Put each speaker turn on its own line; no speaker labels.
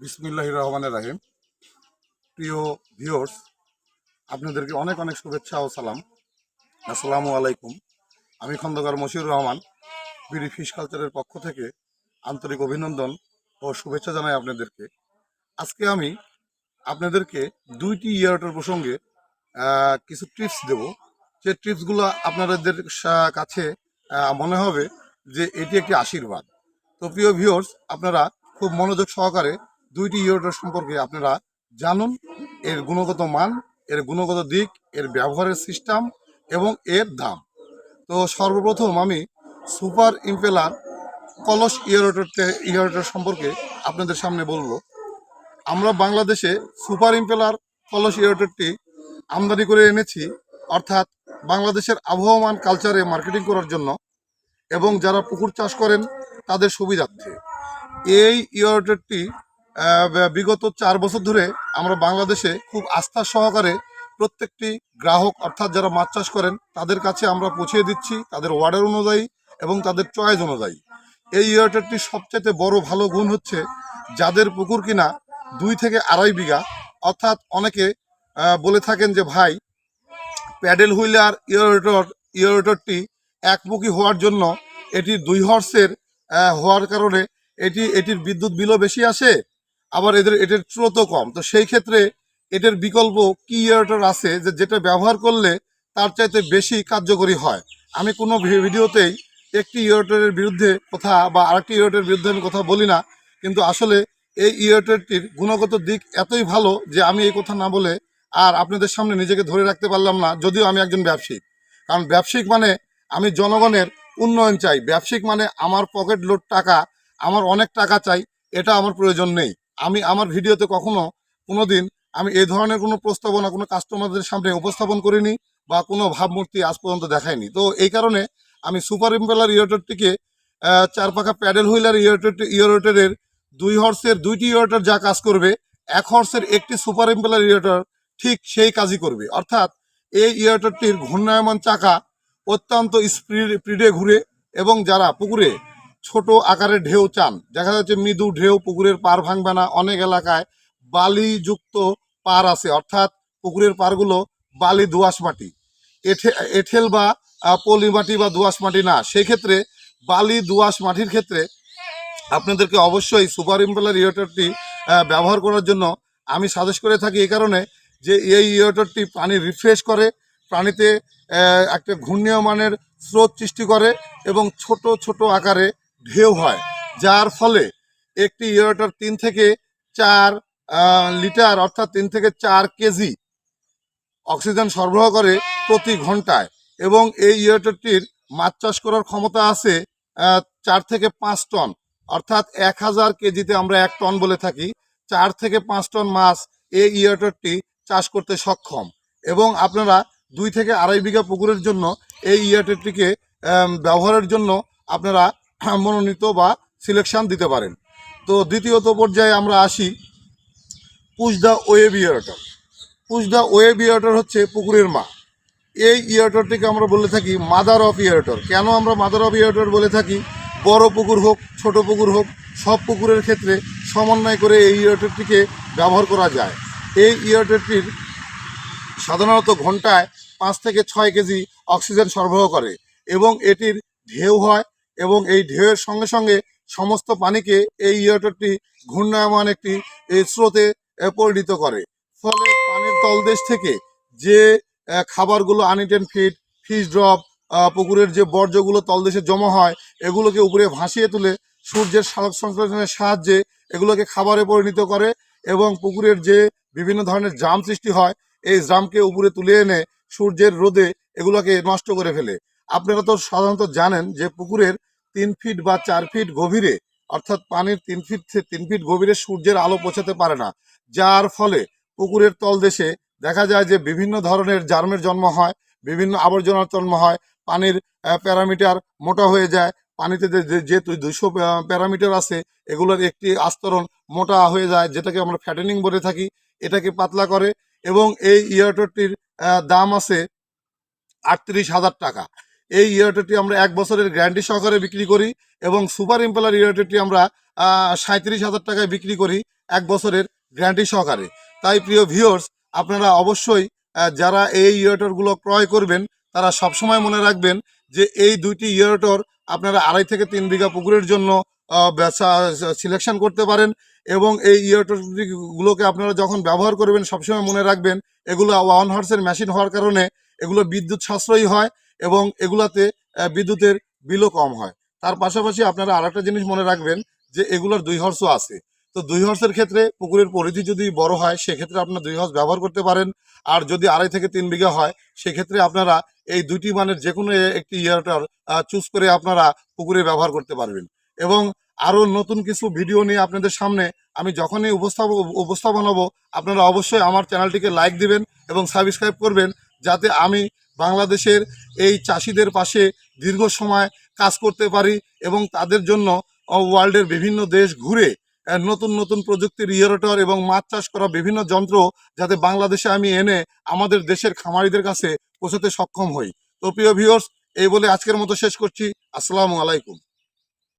বিসমিল্লাহ রহমানের রাহিম। প্রিয় ভিওর্স আপনাদেরকে অনেক অনেক শুভেচ্ছা ও সালাম। আসসালামু আলাইকুম। আমি খন্দকার মশিউর রহমান, বিডি ফিশ কালচারের পক্ষ থেকে আন্তরিক অভিনন্দন ও শুভেচ্ছা জানাই আপনাদেরকে। আজকে আমি আপনাদেরকে দুইটি ইয়ারটার প্রসঙ্গে কিছু টিপস দেব। যে টিপসগুলো আপনাদের কাছে মনে হবে যে এটি একটি আশীর্বাদ। তো প্রিয় ভিওর্স আপনারা খুব মনোযোগ সহকারে দুইটি ইয়োটার সম্পর্কে আপনারা জানুন। এর গুণগত মান, এর গুণগত দিক, এর ব্যবহারের সিস্টেম এবং এর দাম। তো সর্বপ্রথম আমি সুপার ইম্পেলার কলস ইয়োরোটারতে ইয়োরোটার সম্পর্কে আপনাদের সামনে বলব। আমরা বাংলাদেশে সুপার ইম্পেলার কলস ইয়োরোটারটি আমদানি করে এনেছি, অর্থাৎ বাংলাদেশের আবহমান কালচারে মার্কেটিং করার জন্য এবং যারা পুকুর চাষ করেন তাদের সুবিধার্থে। এই ইয়োরটারটি বিগত চার বছর ধরে আমরা বাংলাদেশে খুব আস্থা সহকারে প্রত্যেকটি গ্রাহক অর্থাৎ যারা মাছ চাষ করেন, তাদের কাছে আমরা পৌঁছে দিচ্ছি তাদের অর্ডার অনুযায়ী এবং তাদের চয়েস অনুযায়ী। এই ইয়োরটারটির সবচেয়ে বড় ভালো গুণ হচ্ছে যাদের পুকুর কিনা দুই থেকে আড়াই বিঘা, অর্থাৎ অনেকে বলে থাকেন যে, ভাই প্যাডেল হুইলার ইয়োরেটর ইয়োরেটরটি একমুখী হওয়ার জন্য এটি দুই হর্সের হওয়ার কারণে এটি, এটির বিদ্যুৎ বিলও বেশি আসে। আবার এদের এটার স্রোতও কম। তো সেই ক্ষেত্রে এটার বিকল্প কি ইয়োরেটর আছে যে যেটা ব্যবহার করলে তার চাইতে বেশি কার্যকরী হয়। আমি কোনো ভিডিওতেই একটি ইয়োরেটরের বিরুদ্ধে কথা বা আরেকটি ইয়োরেটরের বিরুদ্ধে আমি কথা বলি না, কিন্তু আসলে এই ইয়োরেটরটির গুণগত দিক এতই ভালো যে আমি এই কথা না বলে আর আপনাদের সামনে নিজেকে ধরে রাখতে পারলাম না, যদিও আমি একজন ব্যবসায়িক কারণ ব্যবসায়িক মানে আমি জনগণের উন্নয়ন চাই। ব্যবসায়িক মানে আমার পকেট লোড টাকা, আমার অনেক টাকা চাই, এটা আমার প্রয়োজন নেই। আমি আমার ভিডিওতে কখনো কোনোদিন আমি এই ধরনের কোনো প্রস্তাবনা, কোনো কাস্টমারদের সামনে উপস্থাপন করিনি বা কোনো ভাবমূর্তি আজ পর্যন্ত দেখাইনি। তো এই কারণে আমি সুপার ইম্পেলার ইয়োরটরটিকে চার পাখা প্যাডেল হুইলার ইয়োরটর ইয়োরটরের দুই হর্সের দুইটি ইয়োরটর যা কাজ করবে, এক হর্সের একটি সুপার ইম্পেলার ইয়োরটর ঠিক সেই কাজই করবে। অর্থাৎ এই ইয়োরটরটির ঘূর্ণায়মান চাকা অত্যন্ত স্পিড, স্পিডে ঘুরে এবং যারা পুকুরে ছোট আকারের ঢেউ চান। দেখা যাচ্ছে মৃদু ঢেউ পুকুরের পার ভাঙবে না। অনেক এলাকায় বালিযুক্ত পার আছে। অর্থাৎ পুকুরের পারগুলো বালি দোআঁশ মাটি। এঠে- এঁঠেল বা পলি মাটি বা দোআঁশ মাটি না। সেই ক্ষেত্রে বালি দোআঁশ মাটির ক্ষেত্রে আপনাদেরকে অবশ্যই সুপার ইম্পেলার ইয়েটারটি ব্যবহার করার জন্য আমি সাজেস্ট করে থাকি এই কারণে যে এই ইয়েটারটি পানি রিফ্রেশ করে আহ, একটা ঘূর্ণীয়মানের স্রোত সৃষ্টি করে এবং ছোট ছোট আকারে ঢেউ হয়, যার ফলে একটি ইয়েটার তিন থেকে চার লিটার অর্থাৎ তিন থেকে চার কেজি অক্সিজেন সরবরাহ করে প্রতি ঘন্টায় এবং এই ইয়েটারটির মাছ চাষ করার ক্ষমতা আছে চার থেকে পাঁচ টন। অর্থাৎ এক হাজার কেজিতে আমরা এক টন বলে থাকি। চার থেকে পাঁচ টন মাছ এই ইয়েটারটি চাষ করতে সক্ষম এবং আপনারা দুই থেকে আড়াই বিঘা পুকুরের জন্য এই ইয়েটারটিকে ব্যবহারের জন্য আপনারা মনোনীত বা সিলেকশন দিতে পারেন। তো দ্বিতীয়ত পর্যায়ে আমরা আসি push the web eater push the web eater হচ্ছে পুকুরের মা এই ইয়েটারটিকে আমরা বলে থাকি মাদার অফ ইয়েটার কেন আমরা মাদার অফ ইয়েটার বলে থাকি? বড় পুকুর হোক, ছোট পুকুর হোক, সব পুকুরের ক্ষেত্রে সমন্বয় করে এই ইয়েটারটিকে ব্যবহার করা যায়। এই ইয়েটারটির সাধারণত ঘন্টায় পাঁচ থেকে ছয় কেজি অক্সিজেন সরবরাহ করে এবং এটির ঢেউ হয় এবং এই ঢেউয়ের সঙ্গে সঙ্গে সমস্ত পানিকে এই ইয়েটারটি ঘূর্ণায়মান একটি স্রোতে পরিণত করে। ফলে পানির তলদেশ থেকে যে খাবারগুলো আনিটেন ফিট ফিশ ড্রপ পুকুরের যে বর্জ্যগুলো তলদেশে জমা হয়, এগুলোকে উপরে ভাসিয়ে তুলে সূর্যের সালোক সংশ্লেষণের সাহায্যে এগুলোকে খাবারে পরিণত করে এবং পুকুরের যে বিভিন্ন ধরনের জাম সৃষ্টি হয়, এই জামকে উপরে তুলে এনে সূর্যের রোদে এগুলোকে নষ্ট করে ফেলে। আপনারা তো সাধারণত জানেন যে পুকুরের তিন ফিট বা চার ফিট গভীরে, অর্থাৎ পানির তিন ফিট থেকে তিন ফিট গভীরে সূর্যের আলো পৌঁছাতে পারে না। যার ফলে পুকুরের তলদেশে দেখা যায় যে বিভিন্ন ধরনের জার্মের জন্ম হয়, বিভিন্ন আবর্জনার জন্ম হয়, পানির প্যারামিটার মোটা হয়ে যায়, পানিতে যে- দুইশো প্যারামিটার আছে, এগুলোর একটি আস্তরণ মোটা হয়ে যায়, যেটাকে আমরা ফ্যাটেনিং বলে থাকি, এটাকে পাতলা করে এবং এই ইয়ারটরটির দাম আছে আটত্রিশ হাজার টাকা। এই ইয়েটারটি আমরা এক বছরের গ্যারান্টি সহকারে বিক্রি করি এবং সুপার ইম্পেলার ইয়েটারটি আমরা সাঁত্রিশ হাজার টাকায় বিক্রি করি এক বছরের গ্যারান্টি সহকারে। তাই প্রিয় ভিউয়ার্স আপনারা অবশ্যই যারা এই ইয়েটারগুলো ক্রয় করবেন, তারা সবসময় মনে রাখবেন যে এই দুইটি ইয়েটার আপনারা আড়াই থেকে তিন বিঘা পুকুরের জন্য সিলেকশন করতে পারেন এবং এই ইয়েটারগুলোকে আপনারা যখন ব্যবহার করবেন, সবসময় মনে রাখবেন এগুলো ওয়ান হর্সের মেশিন হওয়ার কারণে এগুলো বিদ্যুৎ সাশ্রয়ী হয় এবং এগুলাতে বিদ্যুতের বিলও কম হয়। তার পাশাপাশি আপনারা আরেকটা জিনিস মনে রাখবেন যে এগুলোর দুই হর্সও আছে। তো দুই হর্সের ক্ষেত্রে পুকুরের পরিধি যদি বড় হয়, সেক্ষেত্রে আপনার দুই হর্স ব্যবহার করতে পারেন। আর যদি আড়াই থেকে তিন বিঘা হয়, সেক্ষেত্রে আপনারা এই দুইটি মানের যে কোনো একটি ইয়ারটার চুজ করে আপনারা পুকুরে ব্যবহার করতে পারবেন। এবং আরও নতুন কিছু ভিডিও নিয়ে আপনাদের সামনে আমি যখনই উপস্থাপ, উপস্থাপন হব, আপনারা অবশ্যই আমার চ্যানেলটিকে লাইক দিবেন এবং সাবস্ক্রাইব করবেন, যাতে আমি বাংলাদেশের এই চাষিদের পাশে দীর্ঘ সময় কাজ করতে পারি এবং তাদের জন্য ওয়ার্ল্ডের বিভিন্ন দেশ ঘুরে নতুন নতুন প্রযুক্তির ইয়েরোটর এবং মাছ চাষ করা বিভিন্ন যন্ত্র যাতে বাংলাদেশে আমি এনে আমাদের দেশের খামারিদের কাছে পৌঁছাতে সক্ষম হই। তো প্রিয় ভিওর্স এই বলে আজকের মতো শেষ করছি। আসসালামু আলাইকুম।